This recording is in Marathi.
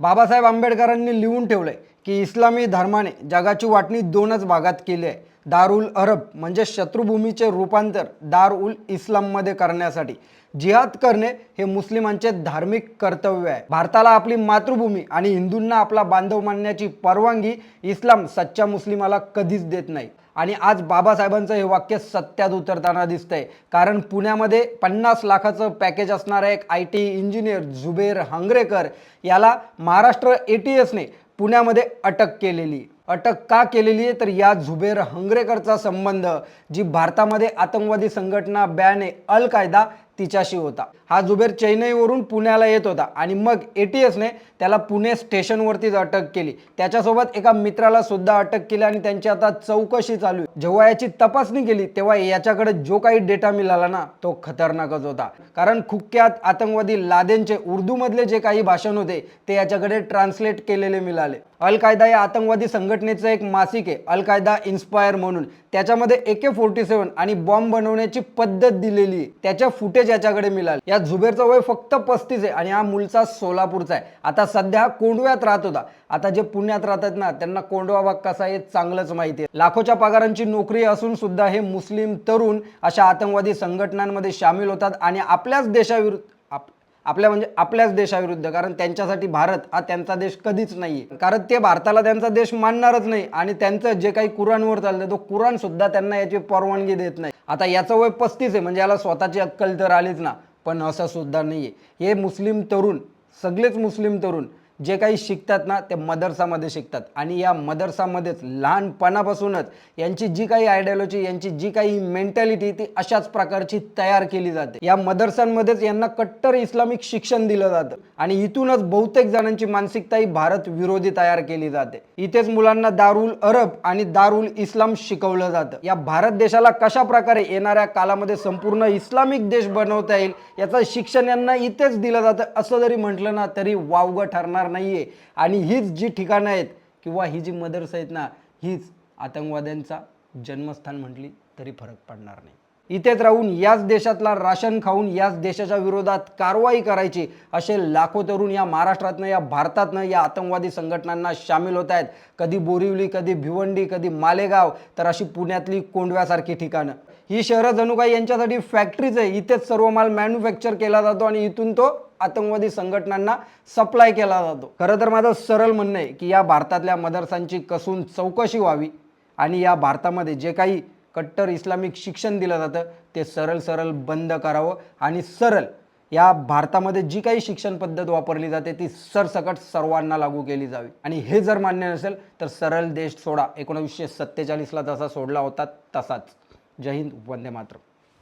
बाबासाहेब आंबेडकरांनी लिहून ठेवलंय की इस्लामी धर्माने जगाची वाटणी दोनच भागात केली आहे. दार उल अरब म्हणजे शत्रुभूमीचे रूपांतर दार उल इस्लाममध्ये करण्यासाठी. जिहाद करणे हे मुस्लिमांचे धार्मिक कर्तव्य आहे. भारताला आपली मातृभूमी आणि हिंदूंना आपला बांधव मानण्याची परवानगी इस्लाम सच्च्या मुस्लिमाला कधीच देत नाही. आणि आज बाबासाहेबांचं हे वाक्य सत्यात उतरताना दिसतंय. कारण पुण्यामध्ये पन्नास लाखाचं पॅकेज असणारा एक I T engineer Zuber Hangarekar याला महाराष्ट्र ए टी एसने पुण्यामध्ये अटक केलेली. अटक का केलेली आहे? तर या झुबेर हंगरेकरचा संबंध जी भारतामध्ये आतंकवादी संघटना बॅन आहे अल कायदा तिच्याशी होता. हा जुबेर चेन्नईवरून पुण्याला येत होता आणि मग ए टी एसने त्याला पुणे स्टेशनवरतीच अटक केली. त्याच्यासोबत एका मित्राला सुद्धा अटक केली आणि त्यांची आता चौकशी चालू आहे. जेव्हा याची तपासणी केली तेव्हा याच्याकडे जो काही डेटा मिळाला ना तो खतरनाकच होता. कारण खुक्यात आतंकवादी लादेनचे उर्दूमधले जे काही भाषण होते ते याच्याकडे ट्रान्सलेट केलेले मिळाले. अल कायदा या आतंकवादी संघटनेचं एक मासिक आहे अल कायदा इन्स्पायर म्हणून. त्याच्यामध्ये ए के फोर्टी सेवन आणि बॉम्ब बनवण्याची पद्धत दिलेली आहे. त्याच्या फुटेज ज्याच्याकडे मिळाले. या झुबेरचं वय फक्त पस्तीस आहे आणि हा मुलचा सोलापूरचा आहे. आता सध्या कोंडव्यात राहत होता. आता जे पुण्यात राहतात ना त्यांना कोंडवा भाग कसा आहे चांगलंच माहिती आहे. लाखोच्या पगारांची नोकरी असून सुद्धा हे मुस्लिम तरुण अशा आतंकवादी संघटनांमध्ये सामील होतात आणि आपल्याच देशाविरुद्ध आप आपल्या म्हणजे आपल्याच देशाविरुद्ध कारण त्यांच्यासाठी भारत हा त्यांचा देश कधीच नाही आहे कारण ते भारताला त्यांचा देश मानणारच नाही आणि त्यांचं जे काही कुराणवर चालतं तो कुराण सुद्धा त्यांना याची परवानगी देत नाही. आता याचं वय पस्तीस आहे म्हणजे याला स्वतःची अक्कल तर आलीच ना. पण असं सुद्धा नाही आहे हे मुस्लिम तरुण सगळेच मुस्लिम तरुण जे काही शिकतात ना ते मदरसामध्ये शिकतात. आणि या मदरसामध्येच लहानपणापासूनच यांची जी काही आयडियॉलॉजी यांची जी काही मेंटॅलिटी ती अशाच प्रकारची तयार केली जाते. या मदरसांमध्येच यांना कट्टर इस्लामिक शिक्षण दिलं जातं. आणि इथूनच बहुतेक जणांची मानसिकता ही भारत विरोधी तयार केली जाते. इथेच मुलांना दारुल अरब आणि दारुल इस्लाम शिकवलं जातं. या भारत देशाला कशा प्रकारे येणाऱ्या कालामध्ये संपूर्ण इस्लामिक देश बनवता येईल याचं शिक्षण यांना इथेच दिलं जातं असं जरी म्हटलं ना तरी वावगं ठरणार नाहीये. आणि हीच जी ठिकाणं आहेत किंवा ही जी मदर्स आहेत ना हीच आतंकवाद्यांचा जन्मस्थान म्हटली तरी फरक पडणार नाही. इथेच राहून याच देशातला राशन खाऊन याच देशाच्या विरोधात कारवाई करायची असे लाखो तरुण या महाराष्ट्रातनं या भारतातनं या आतंकवादी संघटनांना सामील होत आहेत. कधी बोरिवली कधी भिवंडी कधी मालेगाव तर अशी पुण्यातली कोंडव्यासारखी ठिकाणं. ही शहरं जणू काही यांच्यासाठी फॅक्टरीज आहे. इथेच सर्व माल मॅन्युफॅक्चर केला जातो आणि इथून तो आतंकवादी संघटनांना सप्लाय केला जातो. खरं तर माझं सरळ म्हणणं आहे की या भारतातल्या मदरसांची कसून चौकशी व्हावी आणि या भारतामध्ये जे काही कट्टर इस्लामिक शिक्षण दिलं जातं. ते सरळ सरळ बंद करावं आणि सरळ या भारतामध्ये जी काही शिक्षण पद्धत वापरली जाते ती सरसकट सर्वांना लागू केली जावी. आणि हे जर मान्य नसेल तर सरळ देश सोडा. एकोणीसशे सत्तेचाळीसला जसा सोडला होता तसाच. जय हिंद वंदे मातरम.